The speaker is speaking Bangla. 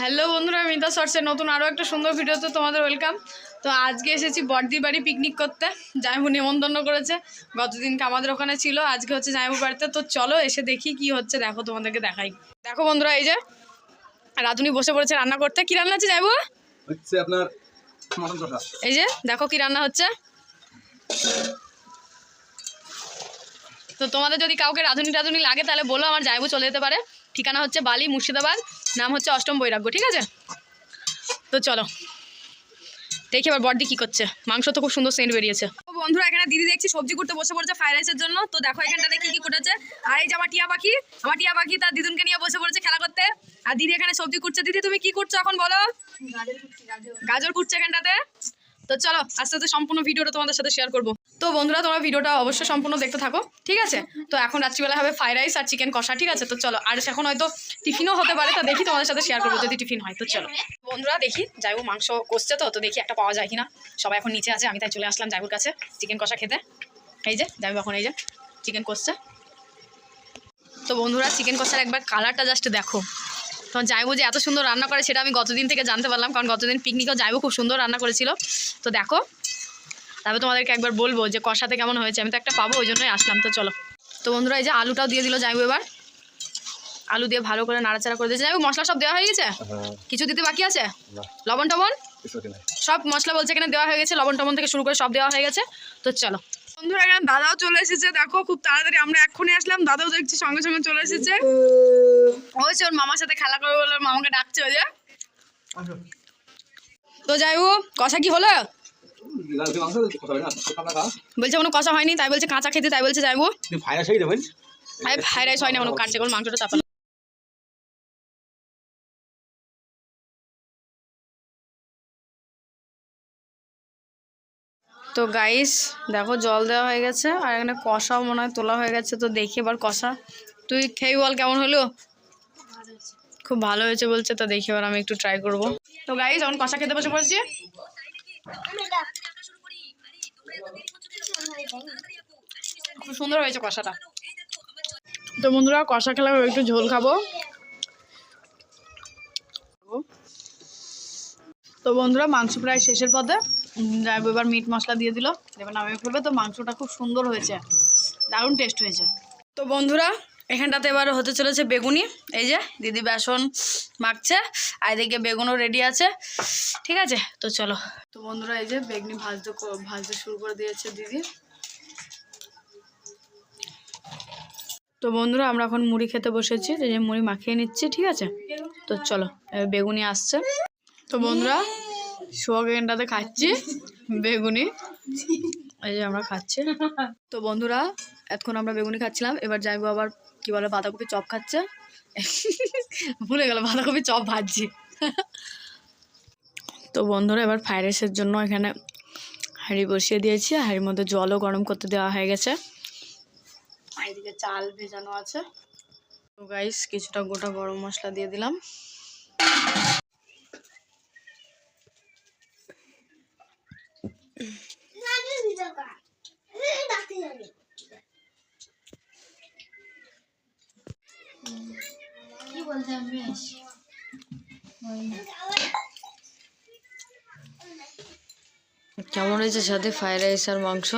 হ্যালো বন্ধুরা মিতা শর্টসের নতুন আরও একটা সুন্দর ভিডিওতে তোমাদের ওয়েলকাম। তো আজকে এসেছি বর্দির বাড়ি পিকনিক করতে জামাইবু নেমন্তন্ন করেছে। গতদিনকে আমাদের ওখানে ছিল আজকে হচ্ছে জামাইবু বাড়িতে। তো চলো এসে দেখি কি হচ্ছে দেখো তোমাদেরকে দেখাই। দেখো বন্ধুরা এই যে রাধুনি বসে পড়েছে রান্না করতে। কি রান্না আছে জামাইবু? হচ্ছে আপনার এই যে দেখো কি রান্না হচ্ছে। তো তোমাদের যদি কাউকে রাঁধুনি টাধুনি লাগে তাহলে বলো আমার জায়বু চলে যেতে পারে। ঠিকানা হচ্ছে বালি মুর্শিদাবাদ নাম হচ্ছে অষ্টম বৈরাগ্য ঠিক আছে? তো চলো দেখি এবার বড়দি কি করছে। মাংস তো খুব সুন্দর সেন্ট বেরিয়েছে। বন্ধুরা এখানে দিদি দেখছি সবজি করতে বসে পড়েছে ফ্রাইড রাইসের জন্য। তো দেখো এখানটাতে কি কি করেছে আর এই যে আমার টিয়া পাখি আমার টিয়া পাখি তার দিদুনকে নিয়ে বসে পড়েছে খেলা করতে। আর দিদি এখানে সবজি করছে দিদি তুমি কি করছ এখন বলো? গাজর কুটছে এখানটাতে। তো চলো আস্তে আস্তে সম্পূর্ণ ভিডিওটা তোমাদের সাথে শেয়ার করব। তো বন্ধুরা, তোমরা ভিডিওটা অবশ্যই সম্পূর্ণ দেখতে থাকো, ঠিক আছে? তো এখন রাত্রিবেলা হবে ফ্রাইড রাইস আর চিকেন কষা, ঠিক আছে? তো চলো, আর এখন হয়তো টিফিনও হতে পারে, তো দেখি তোমাদের সাথে শেয়ার করব যদি টিফিন হয়, তো চলো। বন্ধুরা, দেখি যাইবো মাংস কষছে তো তো দেখি একটা পাওয়া যায় কিনা। সবাই এখন নিচে আছে, আমি তাই চলে আসলাম যাইবুর কাছে, চিকেন কষা খেতে। এই যে যাইবো এখন এই যে, চিকেন কষছে। তো বন্ধুরা, চিকেন কষার একবার কালারটা জাস্ট দেখো। তখন যাইবো যে এত সুন্দর রান্না করে, সেটা আমি গতদিন থেকে জানতে পারলাম, কারণ গতদিন পিকনিকেও যাইবো খুব সুন্দর রান্না করেছিল। তো দেখো তারপরে তোমাদেরকে একবার বলব যে কষাতে কেমন হয়েছে আমি তো একটা পাবো ওই জন্যই আসলাম তো চলো। তো বন্ধুরা এই যে আলুটাও দিয়ে দিল যাইবো এবার। আলু দিয়ে ভালো করে নাড়াচাড়া করে দিয়েছে। যাইবো মশলা সব দেওয়া হয়ে গেছে? হ্যাঁ। কিছু দিতে বাকি আছে? লবণ টবণ? সব মশলা বলছে এখানে দেওয়া হয়ে গেছে লবণ টবণ থেকে শুরু করে সব দেওয়া হয়ে গেছে তো চলো। বন্ধুরা এখানে দাদাও চলে এসেছে দেখো খুব তাড়াতাড়ি আমরা এক্ষুনি আসলাম দাদাও দেখছি সঙ্গে সঙ্গে চলে এসেছে। হয়েছে ওর মামার সাথে খেলা করবে বলে মামাকে ডাকছে ওই যে। তো যাই হোক কষা কি হলো? বলছে কোনো কষা হয়নি, তাই বলছে কাঁচা খেতে, তাই বলছে যাইবো। ফ্রাইড রাইস হয় না কোনো কাটছে কোনো মাংসটা চাপানো তো গাইস দেখো জল দেওয়া হয়ে গেছে, আর এখানে কষাও মনে হয় তোলা হয়ে গেছে, তো দেখি এবার কষা। তুই খেয়ে বল কেমন হলো? খুব ভালো হয়েছে বলছে, তো দেখি এবার আমি একটু ট্রাই করব। তো গাইস এখন কষা খেতে বসে পড়েছি। খুব সুন্দর হয়েছে কষাটা। তো বন্ধুরা কষা খেলাম একটু ঝোল খাব। তো বন্ধুরা মাংস প্রায় শেষের পথে উম, এবার মিট মশলা দিয়ে দিল। এবার নামিয়ে ফেলবে। তো মাংসটা খুব সুন্দর হয়েছে। দারুণ টেস্ট হয়েছে। তো বন্ধুরা এখানটাতে এবার হতে চলেছে বেগুনি। এই যে, দিদি বেসন মাখছে, আর এদিকে বেগুনও রেডি আছে। ঠিক আছে, তো চলো। তো বন্ধুরা, এই যে বেগুনি ভাজতে ভাজতে শুরু করে দিয়েছে দিদি। তো বন্ধুরা, আমরা এখন মুড়ি খেতে বসেছি যে মুড়ি মাখিয়ে নিচ্ছি, ঠিক আছে? তো চলো বেগুনি আসছে। তো বন্ধুরা সোয়াগেনটাতে খাচ্ছি, বেগুনি। এই যে আমরা খাচ্ছি। তো বন্ধুরা, এতক্ষণ আমরা বেগুনি খাচ্ছিলাম, এবার যাইবো আবার কি বলে, বাঁধাকপি চপ খাচ্ছে। ভুলে গেল বাঁধাকপি চপ ভাজছি। তো বন্ধুরা, এবার ফ্রাইড রাইসের জন্য এখানে হাঁড়ি বসিয়ে দিয়েছি। হাঁড়ির মধ্যে জলও গরম করতে দেওয়া হয়ে গেছে। এদিকে চাল ভেজানো আছে। তো গাইস কিছুটা গোটা গরম মশলা দিয়ে দিলাম। কেমন হয়েছে সাথে ফ্রাইড রাইস আর মাংস?